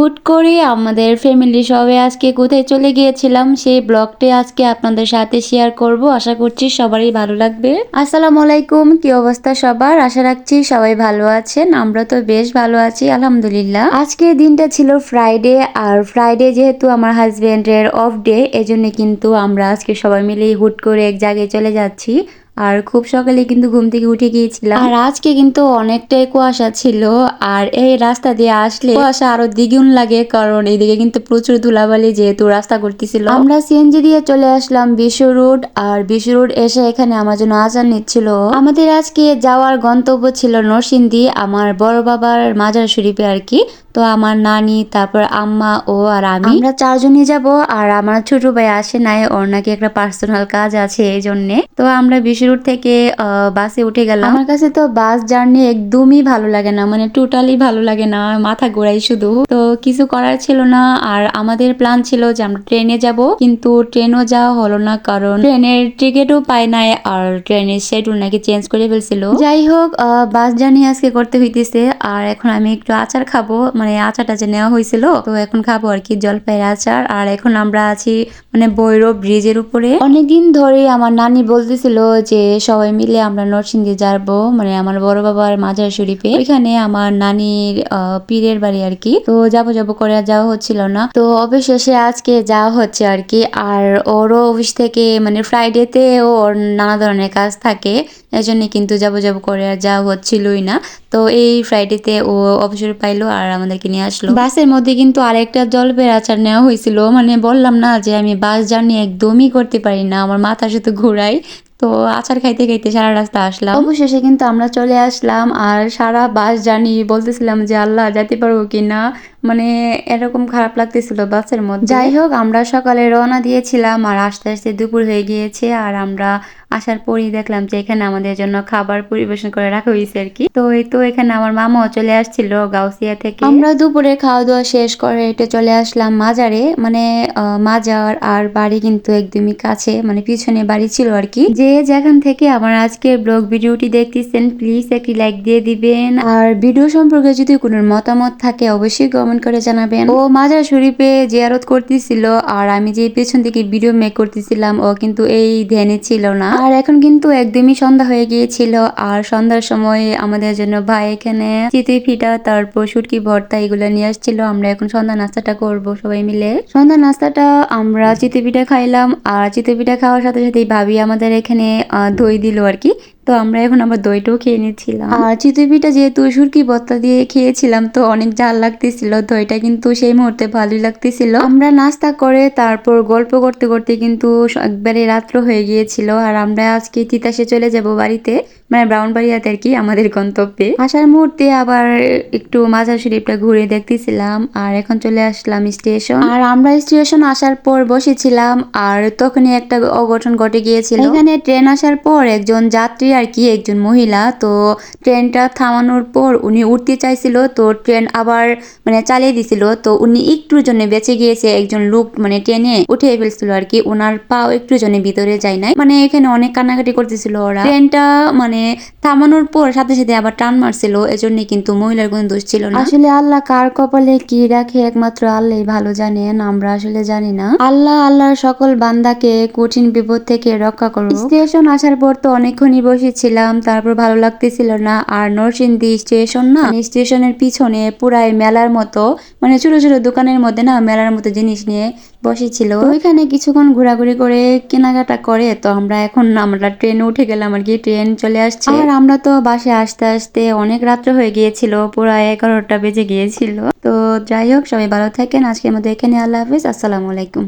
হুট করে আমাদের ফ্যামিলি সবাই আজকে কোথায় চলে গিয়েছিলাম, সেই ব্লগটি আজকে আপনাদের সাথে শেয়ার করব। আশা করছি সবারই ভালো লাগবে। আসসালামু আলাইকুম, কি অবস্থা সবার? আশা রাখছি সবাই ভালো আছেন, আমরা তো বেশ ভালো আছি, আলহামদুলিল্লাহ। আজকের দিনটা ছিল ফ্রাইডে আর ফ্রাইডে যেহেতু আমার হাজব্যান্ডের অফ ডে এজন্য কিন্তু আমরা আজকে সবাই মিলে হুট করে এক জায়গায় চলে যাচ্ছি। আর খুব সকালে কিন্তু ঘুম থেকে উঠে গিয়েছিলাম। আর আজকে কিন্তু অনেকটাই কুয়াশা ছিল, আর এই রাস্তা দিয়ে আসলে কুয়াশা আরও দ্বিগুণ লাগে, কারণ এইদিকে কিন্তু প্রচুর ধুলাবালি যেহেতু রাস্তা করতেছিল। আমরা সিএনজি দিয়ে চলে আসলাম বিশ্ব রোড, আর বিশ্ব রোড এসে এখানে আমার জন্য আজান নিচ্ছিল। আমাদের আজকে যাওয়ার গন্তব্য ছিল নরসিংদী, আমার বড় বাবার মাজার শরীফে আর কি। তো আমার নানি তারপর আম্মা ও আর আমি। আমরা চারজনই যাব আর আমার ছোট ভাই আসে নাই ওর নাকি একটা পার্সোনাল কাজ আছে এই জন্যে তো আমরা বিশুরুট থেকে বাসে উঠে গেলাম। আমার কাছে তো বাস জার্নি একদমই ভালো লাগে না মানে টোটালি ভালো লাগে না মাথা ঘোরাই শুধু। তো কিছু করার ছিল না আর আমাদের প্ল্যান ছিল যে আমরা ট্রেনে যাব কিন্তু ট্রেনও যাওয়া হলো না কারণ ট্রেনের টিকিটও পাই নাই আর ট্রেনের শিডিউল নাকি চেঞ্জ করে ফেলছিল। যাই হোক আহ, বাস জার্নি আজকে করতে হইতেছে আর এখন আমি একটু আচার খাব মানে আচারটা যে নেওয়া হয়েছিল, তো এখন খাব আর কি জলপাইয়ের আচার। আর এখন আমরা আছি মানে ভৈরব ব্রিজের উপরে। অনেকদিন ধরে আমার নানি বলতেছিল যে সবাই মিলে আমরা নরসিংদী যাব মানে আমার বড় বাবার মাজার শরীফে। ওইখানে আমার নানির পীরের বাড়ি আর কি। তো যাব যাব করে যাওয়া হচ্ছিল না। তো অবশেষে আজকে যাওয়া হচ্ছে আর কি। আর ওরও অফিস থেকে মানে ফ্রাইডেতে ওর নানা ধরনের কাজ থাকে এজন্য কিন্তু যাব যাব করে আর যাওয়া হচ্ছিলই না। তো এই ফ্রাইডেতে ও অবসর পাইলো আর আমাদেরকে নিয়ে আসলো। বাসের মধ্যে কিন্তু আরেকটা জলপের আচার নেওয়া হয়েছিল। মানে বললাম না যে আমি বাস জার্নি একদমই করতে পারি না, আমার মাথা শুধু ঘোরাই তো আচার খাইতে খাইতে সারা রাস্তা আসলাম। অবশেষে কিন্তু আমরা চলে আসলাম আর সারা বাস জার্নি বলতেছিলাম যে আল্লাহ যেতে পারব কি না। মানে এরকম খারাপ লাগতেছিল বাসের মধ্যে। যাই হোক, আমরা সকালে রওনা দিয়েছিলাম আর আস্তে আস্তে দুপুর হয়ে গিয়েছে আর আমরা আসার পরই দেখলাম যে এখানে আমাদের জন্য খাবার পরিবেশন করে রাখা হয়েছে আর কি। তো এই তো এখানে আমার মামাও চলে আসছিল গাউসিয়া থেকে। আমরা দুপুরে খাওয়া দাওয়া শেষ করে এটা চলে আসলাম মাজারে। মানে মাজার আর বাড়ি কিন্তু একদমই কাছে মানে পিছনে বাড়ি ছিল আর কি। যে যেখান থেকে আমার আজকের ব্লগ ভিডিওটি দেখতেছেন প্লিজ একটি লাইক দিয়ে দিবেন। আর ভিডিও সম্পর্কে যদি কোনো মতামত থাকে, অবশ্যই কমেন্ট করে জানাবেন। ও মাজার শরীফে জিয়ারত করতেছিল, আর আমি যে পেছন থেকে ভিডিও মেক করতেছিলাম, ও কিন্তু এই ধ্যানে ছিল না। আর এখন কিন্তু একদমই সন্ধ্যা হয়ে গিয়েছিল। আর সন্ধ্যার সময় আমাদের জন্য ভাই এখানে চিতি ফিটা, তারপর সুটকি ভর্তা এগুলো নিয়ে আসছিল। আমরা এখন সন্ধ্যা নাস্তাটা করব সবাই মিলে। সন্ধ্যা নাস্তাটা আমরা চিতি পিঠা খাইলাম। আর চিতি পিঠা খাওয়ার সাথে সাথে ভাবি আমাদের এখানে দই দিল আর কি। তো আমরা এখন আবার দইটাও খেয়ে নিচ্ছিলাম। আর চিতই যেহেতু সুরকি বস্তা দিয়ে খেয়েছিলাম, তো অনেক ঝাল লাগতেছিল। দইটা কিন্তু সেই মুহূর্তে ভালোই লাগতেছিল। আমরা নাস্তা করে তারপর গল্প করতে করতে কিন্তু একবারে রাত্র হয়ে গিয়েছিল। আর আমরা আজকে তিতাসে চলে যাব বাড়িতে। মানে ব্রাউনবাড়িয়াতে আর কি আমাদের গন্তব্যে। আসার মুহূর্তে আবার একটু মাজার শরীফটা ঘুরে দেখতেছিলাম আর এখন চলে আসলাম স্টেশন। আর আমরা স্টেশন আসার পর বসেছিলাম আর তখনই একটা অঘটন ঘটে গিয়েছিল। এখানে ট্রেন আসার পর একজন যাত্রী আর কি, একজন মহিলা, তো ট্রেনটা থামানোর পর উনি উঠতে চাইছিল, তো ট্রেন আবার মানে চালিয়ে দিছিল, তো উনি একটুর জন্য বেঁচে গিয়েছে, একজন লোক মানে ট্রেনে উঠে ফেলছিল আর কি ওনার পাও একটু জন্য ভিতরে যায় নাই। মানে এখানে অনেক কান্নাকাটি করতেছিল ওরা। ট্রেনটা মানে থামানোর পর সাথে সাথে আবার টান মারছিল এজন্য কিন্তু মহিলার কোনো দোষ ছিল না। আসলে আল্লাহ কার কপালে কি রাখে একমাত্র আল্লাহ ভালো জানেন আমরা আসলে জানি না। আল্লাহ আল্লাহর সকল বান্দাকে কঠিন বিপদ থেকে রক্ষা করো স্টেশন আসার পর তো অনেকক্ষণই বসেছিলাম তারপর ভালো লাগতেছিল না আর নরসিংদী স্টেশন না মানে স্টেশনের পিছনে পুরাই মেলার মতো মানে ছোট ছোট দোকানের মধ্যে না মেলার মতো জিনিস নিয়ে বসেছিল। ওইখানে কিছুক্ষণ ঘোরাঘুরি করে কেনাকাটা করে তো আমরা এখন আমরা ট্রেনে উঠে গেলাম আর কি ট্রেন চলে আসছে। আর আমরা তো বাসে আসতে আসতে অনেক রাত্র হয়ে গিয়েছিল পুরো এগারোটা বেজে গিয়েছিল। তো যাই হোক সবাই ভালো থাকেন আজকের মধ্যে এখানে আল্লাহ হাফিজ আসসালামু আলাইকুম।